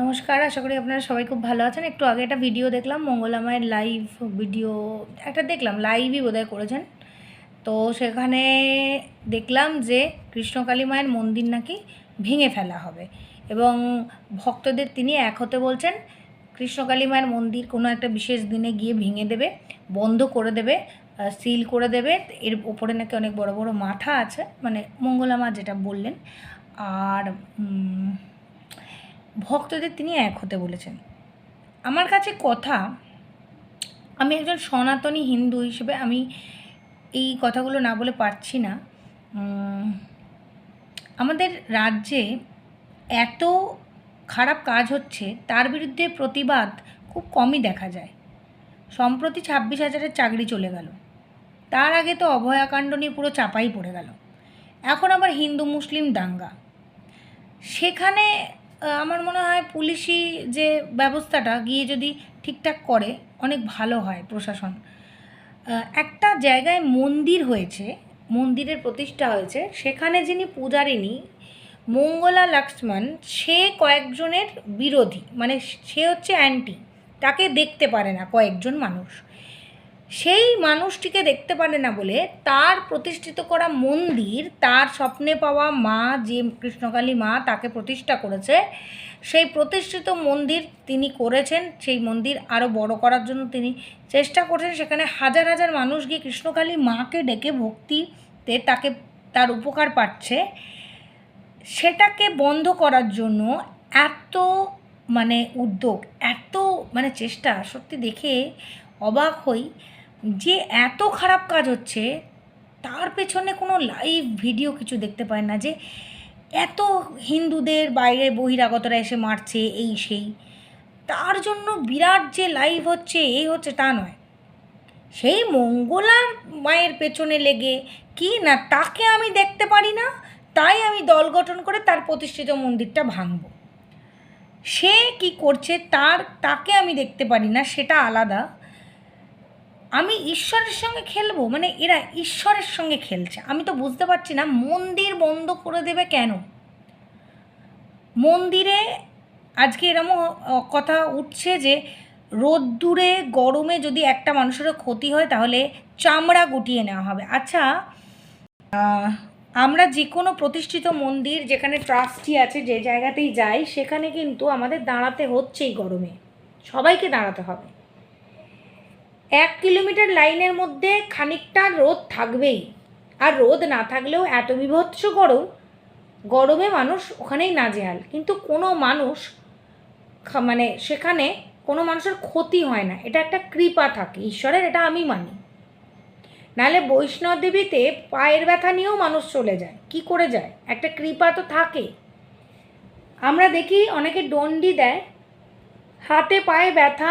নমস্কার, আশা করি আপনারা সবাই খুব ভালো আছেন। একটু আগে একটা ভিডিও দেখলাম, মঙ্গলামায়ের লাইভ ভিডিও একটা দেখলাম লাইভই বোধহয় করেছেন। তো সেখানে দেখলাম যে কৃষ্ণকালী মায়ের মন্দির নাকি ভেঙে ফেলা হবে এবং ভক্তদের তিনি এক হতে বলছেন কৃষ্ণকালী মায়ের মন্দির কোনো একটা বিশেষ দিনে গিয়ে ভেঙে দেবে, বন্ধ করে দেবে সিল করে দেবে। এর ওপরে নাকি অনেক বড় বড় মাথা আছে মানে মঙ্গলা মা যেটা বললেন। আর ভক্তদের তিনি এক হতে বলেছেন। আমার কাছে কথা, আমি একজন সনাতনী হিন্দু হিসেবে আমি এই কথাগুলো না বলে পারছি না। আমাদের রাজ্যে এত খারাপ কাজ হচ্ছে, তার বিরুদ্ধে প্রতিবাদ খুব কমই দেখা যায়। সম্প্রতি ছাব্বিশ হাজারের চাকরি চলে গেল। তার আগে তো অভয়াকাণ্ড নিয়ে পুরো চাপাই পড়ে গেল। এখন আবার হিন্দু মুসলিম দাঙ্গা। সেখানে আমার মনে হয় পুলিশি যে ব্যবস্থাটা গিয়ে যদি ঠিকঠাক করে, অনেক ভালো হয় প্রশাসন। একটা জায়গায় মন্দির হয়েছে, মন্দিরের প্রতিষ্ঠা হয়েছে, সেখানে যিনি পূজারিনী মঙ্গলা লক্ষ্মণ, সে কয়েকজনের বিরোধী মানে সে হচ্ছে অ্যান্টি তাকে দেখতে পারে না কয়েকজন মানুষ। সেই মানুষটিকে দেখতে পারে না বলে তার প্রতিষ্ঠিত করা মন্দির, তার স্বপ্নে পাওয়া মা, যে কৃষ্ণকালী মা তাকে প্রতিষ্ঠা করেছে, সেই প্রতিষ্ঠিত মন্দির তিনি করেছেন, সেই মন্দির আরও বড় করার জন্য তিনি চেষ্টা করছেন, সেখানে হাজার হাজার মানুষ গিয়ে কৃষ্ণকালী মাকে ডেকে ভক্তিতে তাকে, তার উপকার পাচ্ছে। সেটাকে বন্ধ করার জন্য এত মানে উদ্যোগ, এত মানে চেষ্টা সত্যি দেখে অবাক হই। যে এত খারাপ কাজ হচ্ছে, তার পেছনে কোনো লাইভ ভিডিও কিছু দেখতে পায় না যে এত হিন্দুদের বাইরে বহিরাগতরা এসে মারছে, এই সেই। তার জন্য বিরাট যে লাইভ হচ্ছে এই হচ্ছে তা নয়। সেই মঙ্গলার মায়ের পেছনে লেগে কি না তাকে আমি দেখতে পারি না, তাই আমি দল গঠন করে তার প্রতিষ্ঠিত মন্দিরটা ভাঙব। সে কি করছে, তার, তাকে আমি দেখতে পারি না, সেটা আলাদা। আমি ঈশ্বরের সঙ্গে খেলব? মানে এরা ঈশ্বরের সঙ্গে খেলছে। আমি তো বুঝতে পারছি না, মন্দির বন্ধ করে দেবে কেন? মন্দিরে আজকে এরমও কথা উঠছে যে, রোদ্দুরে, গরমে যদি একটা মানুষের ক্ষতি হয়, তাহলে চামড়া গুটিয়ে নেওয়া হবে। আচ্ছা আমরা যে কোনো প্রতিষ্ঠিত মন্দির যেখানে ট্রাস্টি আছে, যে জায়গাতেই যাই, সেখানে কিন্তু আমাদের দাঁড়াতে হচ্ছেই গরমে। সবাইকে দাঁড়াতে হবে। এক কিলোমিটার লাইনের মধ্যে খানিকটা রোদ থাকবেই। আর রোদ না থাকলেও এত বিভৎস গরম, গরমে মানুষ ওখানেই নাজেহাল। কিন্তু কোনো মানুষ মানে সেখানে কোনো মানুষের ক্ষতি হয় না। এটা একটা কৃপা থাকে, ঈশ্বরের এটা আমি মানি। নাহলে বৈষ্ণব দেবীতে পায়ের ব্যথা নিয়েও মানুষ চলে যায়। কি করে যায়? একটা কৃপা তো থাকে। আমরা দেখি অনেকে ডন্ডি দেয়, হাতে পায়ে ব্যথা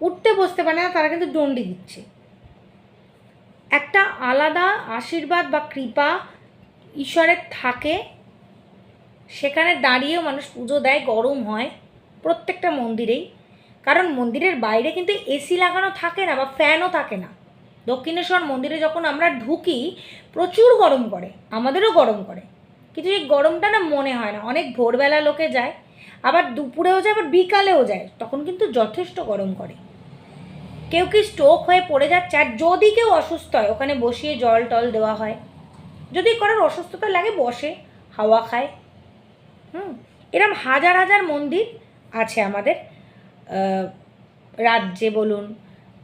উঠতে বসতে পারে না, তারা কিন্তু ডন্ডি দিচ্ছে। একটা আলাদা আশীর্বাদ বা কৃপা ঈশ্বরের থাকে, সেখানে দাঁড়িয়েও মানুষ পুজো দেয়, গরম হয় প্রত্যেকটা মন্দিরেই। কারণ মন্দিরের বাইরে কিন্তু এসি লাগানো থাকে না বা ফ্যানও থাকে না। দক্ষিণেশ্বর মন্দিরে যখন আমরা ঢুকি, প্রচুর গরম করে, আমাদেরও গরম করে। কিন্তু এই গরমটা না মনে হয় না, অনেক ভোরবেলা লোকে যায়, আবার দুপুরেও যায়, আবার বিকালেও যায়, তখন কিন্তু যথেষ্ট গরম করে। কেউ কি স্ট্রোক হয়ে পড়ে যাচ্ছে? আর যদি কেউ অসুস্থ হয়, ওখানে বসিয়ে জল টল দেওয়া হয়। যদি কারোর অসুস্থতা লাগে, বসে, হাওয়া খায়। হুম? এরম হাজার হাজার মন্দির আছে আমাদের রাজ্যে বলুন,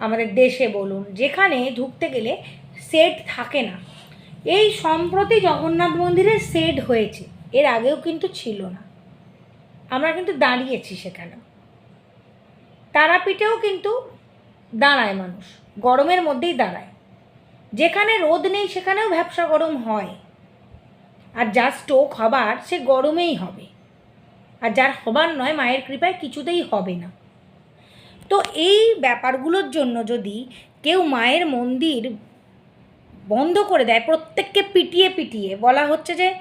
আমাদের দেশে বলুন, যেখানে ঢুকতে গেলে সেট থাকে না। এই সম্প্রতি জগন্নাথ মন্দিরে সেট হয়েছে। এর আগেও কিন্তু ছিল না। আমরা কিন্তু দাঁড়িয়েছি সেখানে। তারাপীঠেও কিন্তু দাঁড়ায় মানুষ, গরমের মধ্যেই দাঁড়ায়। যেখানে রোদ নেই সেখানেও ভ্যাবসা গরম হয়। আর যার স্ট্রোক হবার সে গরমেই হবে। আর যার হবার নয়, মায়ের কৃপায় কিছুতেই হবে না। তো এই ব্যাপারগুলোর জন্য যদি কেউ মায়ের মন্দির বন্ধ করে দেয়, প্রত্যেককে পিটিয়ে পিটিয়ে, বলা হচ্ছে যে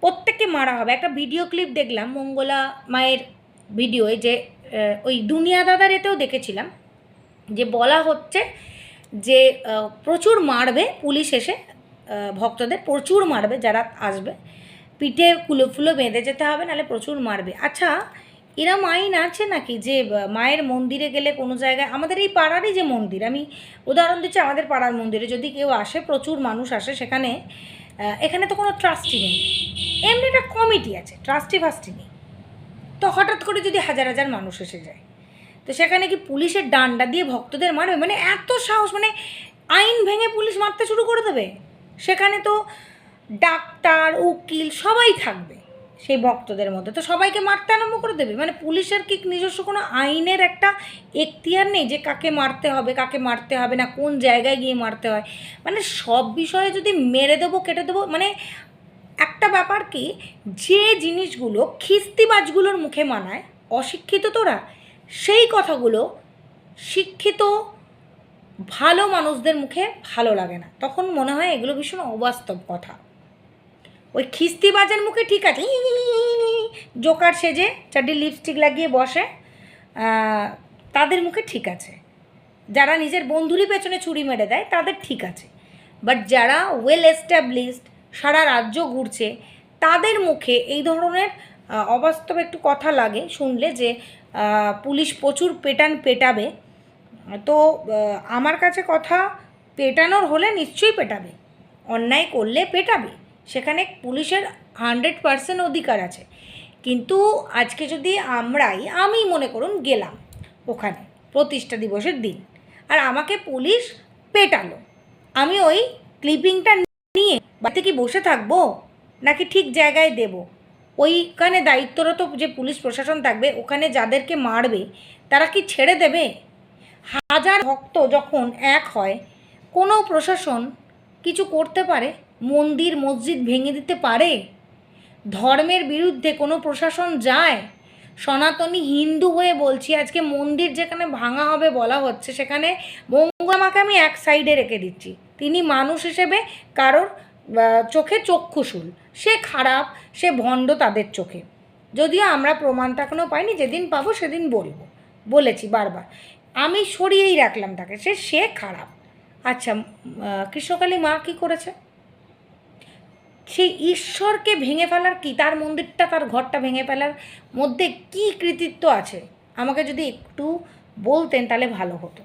প্রত্যেককে মারা হবে। একটা ভিডিও ক্লিপ দেখলাম, মঙ্গলা মায়ের ভিডিওয়ে যে ওই দুনিয়া দাদার এতেও দেখেছিলাম। যে বলা হচ্ছে যে প্রচুর মারবে পুলিশ এসে ভক্তদের প্রচুর মারবে যারা আসবে। পিঠে কুলো ফুলো বেঁধে যেতে হবে, নাহলে প্রচুর মারবে। আচ্ছা এরম আইন আছে নাকি যে মায়ের মন্দিরে গেলে কোনো জায়গায়, আমাদের এই পাড়ারই যে মন্দির, আমি উদাহরণ দিচ্ছি আমাদের পাড়ার মন্দিরে, যদি কেউ আসে, প্রচুর মানুষ আসে সেখানে এখানে তো কোনো ট্রাস্টি নেই। এমনি একটা কমিটি আছে, ট্রাস্টি ফাস্টি নেই। তো হঠাৎ করে যদি হাজার হাজার মানুষ এসে যায় তো সেখানে কি পুলিশের ডান্ডা দিয়ে ভক্তদের মারবে? মানে এত সাহস মানে আইন ভেঙে পুলিশ মারতে শুরু করে দেবে। সেখানে তো ডাক্তার, উকিল সবাই থাকবে সেই ভক্তদের মধ্যে। তো সবাইকে মারতে আরম্ভ করে দেবে। মানে পুলিশের কি নিজস্ব কোনো আইনের একটা এখতিয়ার নেই যে কাকে মারতে হবে, কাকে মারতে হবে না, কোন জায়গায় গিয়ে মারতে হয়? মানে সব বিষয়ে যদি মেরে দেবো, কেটে দেবো মানে একটা ব্যাপার কি, যে জিনিসগুলো খিস্তিবাজগুলোর মুখে মানায়, অশিক্ষিত তোরা সেই কথাগুলো শিক্ষিত ভালো মানুষদের মুখে ভালো লাগে না। তখন মনে হয় এগুলো ভীষণ অবাস্তব কথা। ওই খিস্তিবাজের মুখে ঠিক আছে জোকার সেজে চারটি লিপস্টিক লাগিয়ে বসে তাদের মুখে ঠিক আছে। যারা নিজের বন্ধুরই পেছনে ছুরি মেরে দেয়, তাদের ঠিক আছে। বাট যারা ওয়েল এস্টাবলিশড সারা রাজ্য ঘুরছে, তাদের মুখে এই ধরনের অবাস্তব একটু কথা লাগে শুনলে যে পুলিশ প্রচুর পেটান পেটাবে। তো আমার কাছে কথা, পেটানোর হলে নিশ্চয়ই পেটাবে। অন্যায় করলে পেটাবে। সেখানে পুলিশের হান্ড্রেড পার্সেন্ট অধিকার আছে। কিন্তু আজকে যদি আমরাই, আমি মনে করুন গেলাম ওখানে প্রতিষ্ঠা দিবসের দিন, আর আমাকে পুলিশ পেটালো, আমি ওই ক্লিপিংটা নিয়ে বাড়িতে কি বসে থাকব? নাকি ঠিক জায়গায় দেব? ওইখানে দায়িত্বরত যে পুলিশ প্রশাসন থাকবে, ওখানে যাদেরকে মারবে, তারা কি ছেড়ে দেবে? হাজার ভক্ত যখন এক হয়, কোনো প্রশাসন কিছু করতে পারে? মন্দির, মসজিদ ভেঙে দিতে পারে? ধর্মের বিরুদ্ধে কোনো প্রশাসন যায়? সনাতনী হিন্দু হয়ে বলছি, আজকে মন্দির যেখানে ভাঙা হবে বলা হচ্ছে, সেখানে মঙ্গলামাকে আমি এক সাইডে রেখে দিচ্ছি। তিনি মানুষ হিসেবে কারোর চোখে চক্ষুশুল সে খারাপ, সে ভণ্ড তাদের চোখে। যদিও আমরা প্রমাণটা এখনও পাইনি, যেদিন পাবো সেদিন বলব। বলেছি বারবার। আমি সরিয়েই রাখলাম তাকে, সে সে খারাপ। আচ্ছা কৃষ্ণকালী মা কি করেছে? সেই ঈশ্বরকে ভেঙে ফেলার কি? তার মন্দিরটা, তার ঘরটা ভেঙে ফেলার মধ্যে কি কৃতিত্ব আছে? আমাকে যদি একটু বলতেন তাহলে ভালো হতো।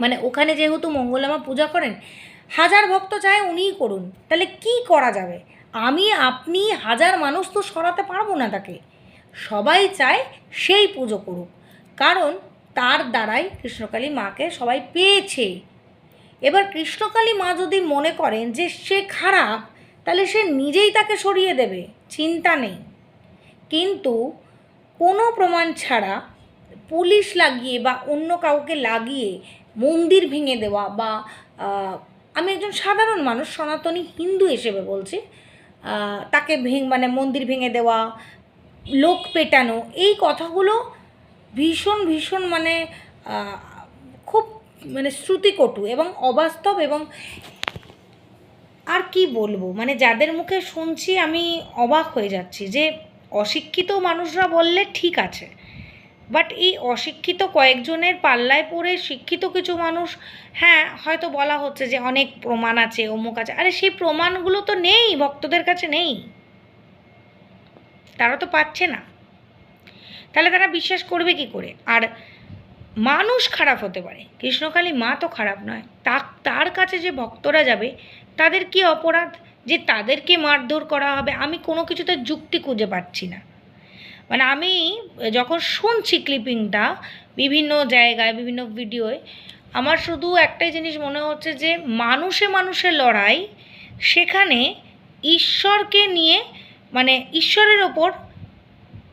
মানে ওখানে যেহেতু মঙ্গলামা পূজা করেন হাজার ভক্ত চায় উনিই করুন। তাহলে কি করা যাবে? আমি, আপনি, হাজার মানুষ তো সরাতে পারব না তাকে। সবাই চায় সেই পুজো করুক। কারণ তার দ্বারাই কৃষ্ণকালী মাকে সবাই পেয়েছে। এবার কৃষ্ণকালী মা যদি মনে করেন যে সে খারাপ, তাহলে সে নিজেই তাকে সরিয়ে দেবে। চিন্তা নেই। কিন্তু কোনো প্রমাণ ছাড়া পুলিশ লাগিয়ে বা অন্য কাউকে লাগিয়ে মন্দির ভেঙে দেওয়া বা আমি একজন সাধারণ মানুষ, সনাতনী হিন্দু হিসেবে বলছি তাকে ভেঙ মানে মন্দির ভেঙে দেওয়া, লোক পেটানো, এই কথাগুলো ভীষণ ভীষণ মানে খুব মানে শ্রুতিকটু এবং অবাস্তব এবং আর কি বলব মানে যাদের মুখে শুনছি আমি অবাক হয়ে যাচ্ছি যে অশিক্ষিত মানুষরা বললে ঠিক আছে। বাট এই অশিক্ষিত কয়েকজনের পাল্লায় পড়ে শিক্ষিত কিছু মানুষ হ্যাঁ হয়তো বলা হচ্ছে যে অনেক প্রমাণ আছে, অমুক আছে। আরে সেই প্রমাণগুলো তো নেই, ভক্তদের কাছে নেই। তারা তো পাচ্ছে না। তাহলে তারা বিশ্বাস করবে কি করে? আর মানুষ খারাপ হতে পারে। কৃষ্ণকালী মা তো খারাপ নয়। তা, তার কাছে যে ভক্তরা যাবে, তাদের কি অপরাধ? যে তাদেরকে মারধর করা হবে, আমি কোনো কিছুতে যুক্তি খুঁজে পাচ্ছি না। মানে আমি, যখন শুনছি ক্লিপিংটা বিভিন্ন জায়গায়, বিভিন্ন ভিডিওয় আমার শুধু একটাই জিনিস মনে হচ্ছে যে, মানুষে মানুষের লড়াই, সেখানে ঈশ্বরকে নিয়ে মানে ঈশ্বরের ওপর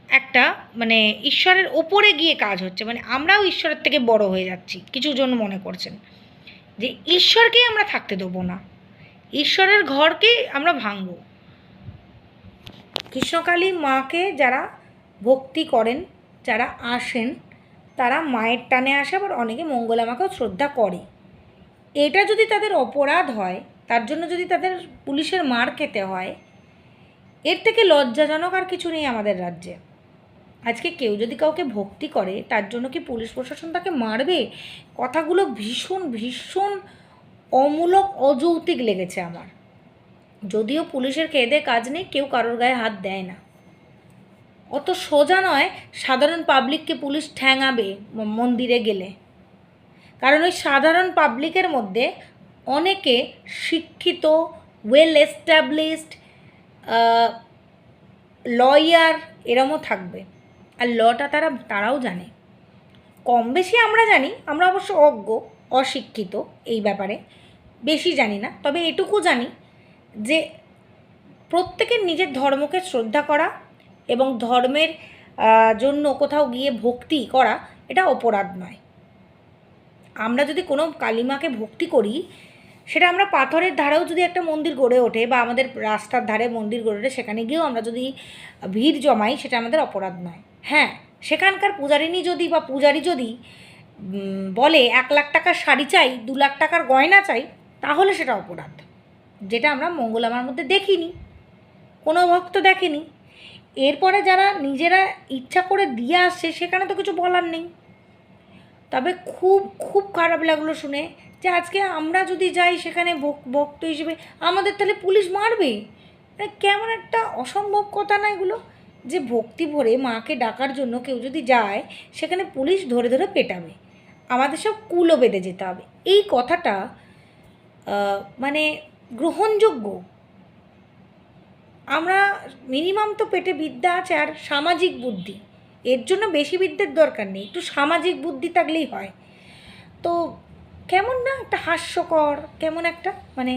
একটা মানে ঈশ্বরের ওপরে গিয়ে কাজ হচ্ছে। মানে আমরাও ঈশ্বরের থেকে বড় হয়ে যাচ্ছি, কিছু জন মনে করছেন। যে ঈশ্বরকেই আমরা থাকতে দেবো না। ঈশ্বরের ঘরকেই আমরা ভাঙব। কৃষ্ণকালী মাকে যারা ভক্তি করেন, যারা আসেন, তারা মায়ের টানে আসে, আবার অনেকে মঙ্গলা মাকেও শ্রদ্ধা করে। এটা যদি তাদের অপরাধ হয়, তার জন্য যদি তাদের পুলিশের মার খেতে হয়, এর থেকে লজ্জাজনক আর কিছু নেই আমাদের রাজ্যে। আজকে কেউ যদি কাউকে ভক্তি করে, তার জন্য কি পুলিশ প্রশাসন তাকে মারবে? কথাগুলো ভীষণ ভীষণ অমূলক, অযৌক্তিক লেগেছে আমার। যদিও পুলিশের খেয়ে কাজ নেই, কেউ কারোর গায়ে হাত দেয় না। অত সোজা নয়, সাধারণ পাবলিককে পুলিশ ঠ্যাঙাবে মন্দিরে গেলে। কারণ ওই সাধারণ পাবলিকের মধ্যে অনেকে শিক্ষিত ওয়েল এস্টাবলিশড লয়ার এরমও থাকবে। আর লটা তারা, তারাও জানে। কম বেশি আমরা জানি, আমরা অবশ্য অজ্ঞ, অশিক্ষিত এই ব্যাপারে। বেশি জানি না, তবে এটুকু জানি যে প্রত্যেকের নিজের ধর্মকে শ্রদ্ধা করা এবং ধর্মের জন্য কোথাও গিয়ে ভক্তি করা এটা অপরাধ নয়। আমরা যদি কোনো কালিমাকে ভক্তি করি, সেটা আমরা পাথরের ধারেও যদি একটা মন্দির গড়ে ওঠে বা আমাদের রাস্তার ধারে মন্দির গড়ে ওঠে, সেখানে গিয়েও আমরা যদি ভিড় জমাই, সেটা আমাদের অপরাধ নয়। হ্যাঁ সেখানকার পূজারিনী যদি বা পূজারি যদি বলে এক লাখ টাকার শাড়ি চাই, দু লাখ টাকার গয়না চাই, তাহলে সেটা অপরাধ। যেটা আমরা মঙ্গলামার মধ্যে দেখিনি। কোনো ভক্ত দেখেনি। এরপরে যারা নিজেরা ইচ্ছা করে দিয়ে আসছে, সেখানে তো কিছু বলার নেই। তবে খুব খুব খারাপ লাগল শুনে যে আজকে আমরা যদি যাই সেখানে ভক- ভক্ত হিসেবে, আমাদের তাহলে পুলিশ মারবে? মানে কেমন একটা অসম্ভব কথা না এগুলো? যে ভক্তি ভরে মাকে ডাকার জন্য কেউ যদি যায়, সেখানে পুলিশ ধরে ধরে পেটাবে। আমাদের সব কুলো বেঁধে যেতে হবে। এই কথাটা মানে গ্রহণযোগ্য। আমরা মিনিমাম তো পেটে বিদ্যা আছে আর সামাজিক বুদ্ধি। এর জন্য বেশি বিদ্যের দরকার নেই, একটু সামাজিক বুদ্ধি থাকলেই হয়। তো কেমন না একটা হাস্যকর, কেমন একটা মানে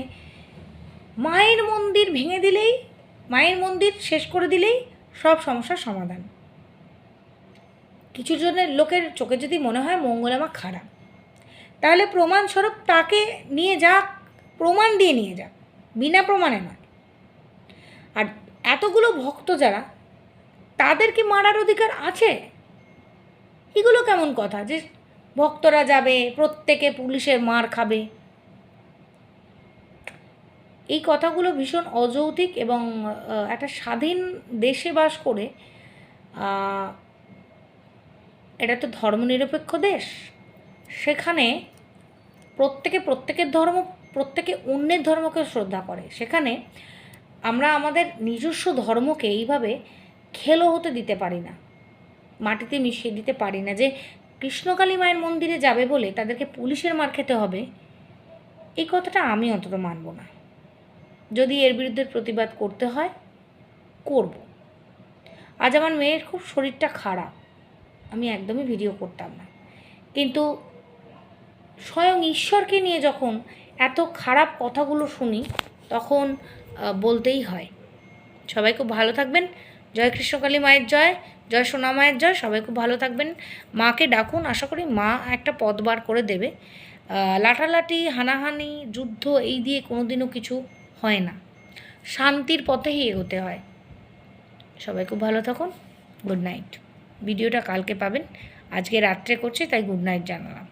মায়ের মন্দির ভেঙে দিলেই, মায়ের মন্দির শেষ করে দিলেই সব সমস্যার সমাধান। কিছু জনের লোকের চোখে যদি মনে হয় মঙ্গলামা খারাপ, তাহলে প্রমাণস্বরূপ তাকে নিয়ে যাক, প্রমাণ দিয়ে নিয়ে যাক, বিনা প্রমাণে নয়। এতগুলো ভক্ত যারা, তাদের কি মারার অধিকার আছে? এগুলো কেমন কথা যে ভক্তরা যাবে, প্রত্যেকে পুলিশের মার খাবে? এই কথাগুলো ভীষণ অযৌক্তিক এবং একটা স্বাধীন দেশে বাস করে এটা তো ধর্মনিরপেক্ষ দেশ। সেখানে প্রত্যেকে প্রত্যেকের ধর্ম, প্রত্যেকে অন্যের ধর্মকে শ্রদ্ধা করে। সেখানে আমরা আমাদের নিজস্ব ধর্মকে এইভাবে খেলো হতে দিতে পারি না। মাটিতে মিশিয়ে দিতে পারি না যে কৃষ্ণকালী মায়ের মন্দিরে যাবে বলে তাদেরকে পুলিশের মার খেতে হবে, এই কথাটা আমি অন্তত মানব না। যদি এর বিরুদ্ধে প্রতিবাদ করতে হয়, করব। আজ আমার মেয়ের খুব শরীরটা খারাপ, আমি একদমই ভিডিও করতাম না। কিন্তু স্বয়ং ঈশ্বরকে নিয়ে যখন এত খারাপ কথাগুলো শুনি, তখন বলতেই হয়। সবাই খুব ভালো থাকবেন। জয় কৃষ্ণকালী মায়ের জয় জয় সোনা মায়ের জয়, সবাই খুব ভালো থাকবেন। মাকে ডাকুন, আশা করি মা একটা পথ বার করে দেবে। লাঠালাঠি, হানাহানি, যুদ্ধ এই দিয়ে কোনোদিনও কিছু হয় না। শান্তির পথেই এগোতে হয়। সবাই খুব ভালো থাকুন। Good night. ভিডিওটা কালকে পাবেন। আজকে রাত্রে করছি, তাই গুড নাইট জানালাম।